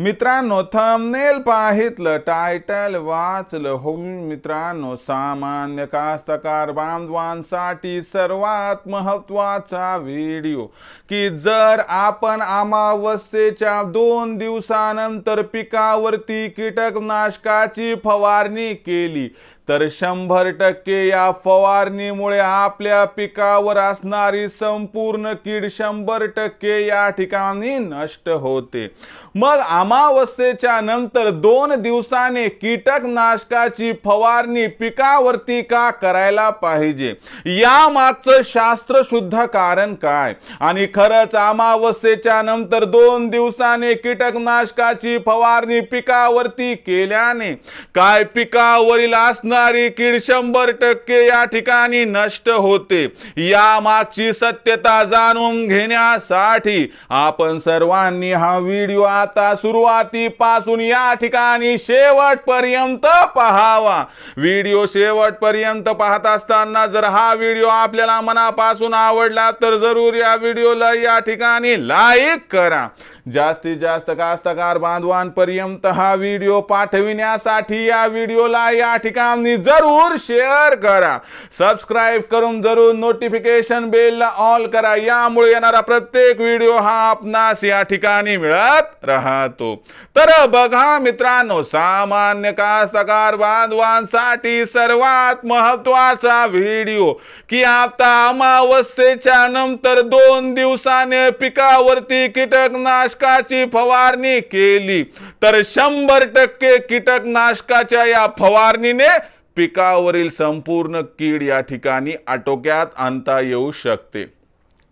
मित्रांनो thumbnail पाहितलं title वाचलं. हो मित्रांनो सामान्य कास्तकार बांधवांसाठी सर्वात महत्त्वाचा व्हिडिओ की जर आपण अमावस्येच्या दोन दिवसानंतर पिकावरती कीटकनाशकाची फवारणी केली तर शंभर टक्के या फवारणीमुळे आपल्या पिकावर असणारी संपूर्ण कीड शंभर टक्के या ठिकाणी नष्ट होते. मग अमावस्येच्या नंतर दोन दिवसाने कीटकनाशकाची फवारणी पिकावरती का करायला पाहिजे? या मागचं शास्त्र शुद्ध कारण काय? आणि खरंच अमावस्येच्या नंतर दोन दिवसाने कीटकनाशकाची फवारणी पिकावरती केल्याने काय पिकावरील असणार कीड शंभर टक्के या ठिकाणी नष्ट होते. या मागची सत्यता जाणून घेण्यासाठी आपण सर्वांनी हा व्हिडिओ आता सुरुवातीपासून या ठिकाणी शेवटपर्यंत पहावा. व्हिडिओ शेवटपर्यंत पाहत असताना जर हा व्हिडिओ आपल्याला मनापासून आवडला तर जरूर या व्हिडिओला या ठिकाणी लाईक करा. जास्तीत जास्त कास्तकार बांधवांपर्यंत हा व्हिडिओ पाठविण्यासाठी या व्हिडिओला या ठिकाणी जरूर शेअर करा. सबस्क्राईब करून जरूर नोटिफिकेशन बेलला ऑल करा. यामुळे येणारा प्रत्येक व्हिडिओ हा आपणास या ठिकाणी मिळत राहतो. तर बघा मित्रांनो सामान्य कास्तकार बांधवांसाठी सर्वात महत्त्वाचा व्हिडिओ की आता अमावस्येच्या नंतर दोन दिवसाने पिकावरती कीटकनाशक कीटकनाशकाची फवारणी केली तर शंभर टक्के कीटकनाशकाच्या या फवारणीने पिकावरील संपूर्ण कीड या ठिकाणी आटोक्यात आणता येऊ शकते.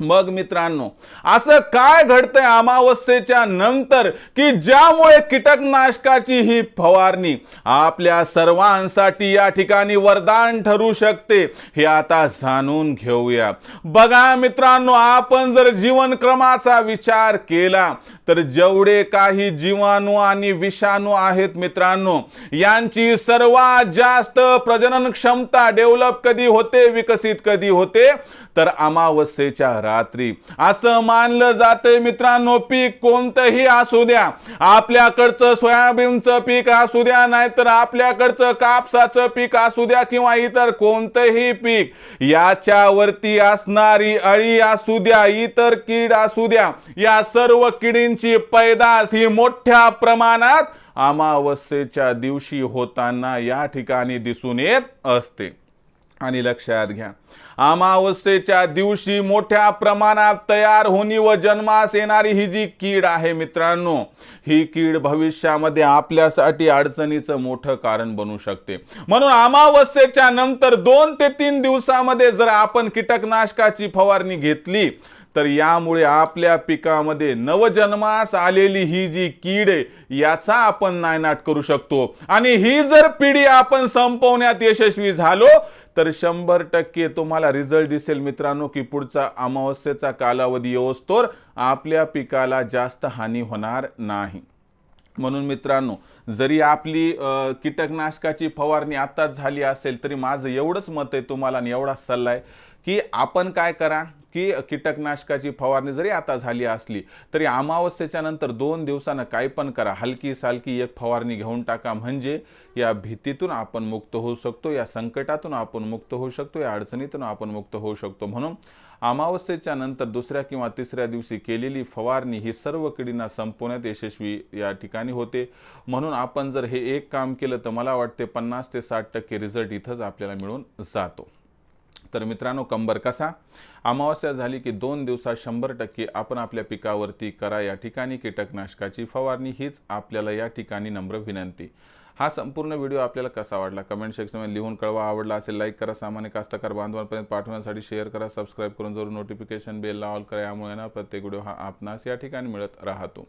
मग मित्रांनो असं काय घडतंय अमावस्येच्या नंतर की ज्यामुळे कीटकनाशकाची ही फवारणी आपल्या सर्वांसाठी या ठिकाणी वरदान ठरू शकते हे आता जाणून घेऊया. बघा मित्रांनो आपण जर जीवनक्रमाचा विचार केला तर जेवढे काही जीवाणू आणि विषाणू आहेत मित्रांनो यांची सर्वात जास्त प्रजनन क्षमता डेव्हलप कधी होते विकसित कधी होते? तर अमावस्येच्या रात्री. असं मानलं जातंय मित्रांनो पीक कोणतंही असू द्या. आपल्याकडचं सोयाबीनचं पीक असू द्या नाहीतर आपल्याकडचं कापसाचं पीक असू द्या किंवा इतर कोणतंही पीक याच्यावरती असणारी अळी असू द्या इतर कीड असू द्या या सर्व किडींची पैदास ही मोठ्या प्रमाणात अमावस्येच्या दिवशी होताना या ठिकाणी दिसून येत असते. आणि लक्षात घ्या अमावस्येच्या दिवशी मोठ्या प्रमाणात तयार होणी व जन्मास येणारी ही जी कीड आहे मित्रांनो ही कीड भविष्यामध्ये आपल्यासाठी अडचणीचं मोठं कारण बनू शकते. म्हणून अमावस्येच्या नंतर दोन ते तीन दिवसामध्ये जर आपण कीटकनाशकाची फवारणी घेतली तर यामुळे आपल्या पिकामध्ये नवजन्मास आलेली ही जी कीड आहे याचा आपण नायनाट करू शकतो. आणि ही जर पिढी आपण संपवण्यात यशस्वी झालो तर शंभर टक्के तुम्हाला रिझल्ट दिसेल मित्रांनो की पुढचा अमावस्येचा कालावधी येऊस्तोर आपल्या पिकाला जास्त हानी होणार नाही. म्हणून मित्रांनो जरी आपली कीटकनाशकाची फवारणी आताच झाली असेल तरी माझं एवढंच मत आहे तुम्हाला आणि एवढा सल्ला आहे की आपण काय करा की कीटकनाशकाची फवारणी जरी आता झाली असली तरी अमावस्येच्या नंतर दोन दिवसानं काय पण करा. हलकी सालकी एक फवारणी घेऊन टाका म्हणजे या भीतीतून आपण मुक्त होऊ शकतो या संकटातून आपण मुक्त होऊ शकतो या अडचणीतून आपण मुक्त होऊ शकतो. म्हणून अमावस्येच्या नंतर दुसऱ्या किंवा तिसऱ्या दिवशी केलेली फवारणी ही सर्व किडींना संपवण्यात यशस्वी या ठिकाणी होते. म्हणून आपण जर हे एक काम केलं तर मला वाटते पन्नास ते साठ टक्के रिझल्ट इथंच आपल्याला मिळून जातो. तर मित्रांनो कंबर कसा? अमावस्या झाली की दोन दिवसात शंभर टक्के आपण आपल्या पिकावरती करा या ठिकाणी कीटकनाशकाची फवारणी हीच आपल्याला या ठिकाणी नम्र विनंती. हा संपूर्ण व्हिडिओ आपल्याला कसा वाटला? कमेंट सेक्शनमध्ये लिहून कळवा. आवडला असेल लाईक करा. सामान्य कास्तकार बांधवांपर्यंत पाठवण्यासाठी शेअर करा. सबस्क्राईब करून जरूर नोटिफिकेशन बेलला ऑल करा. यामुळे ना प्रत्येक व्हिडिओ हा आपणास या ठिकाणी मिळत राहतो.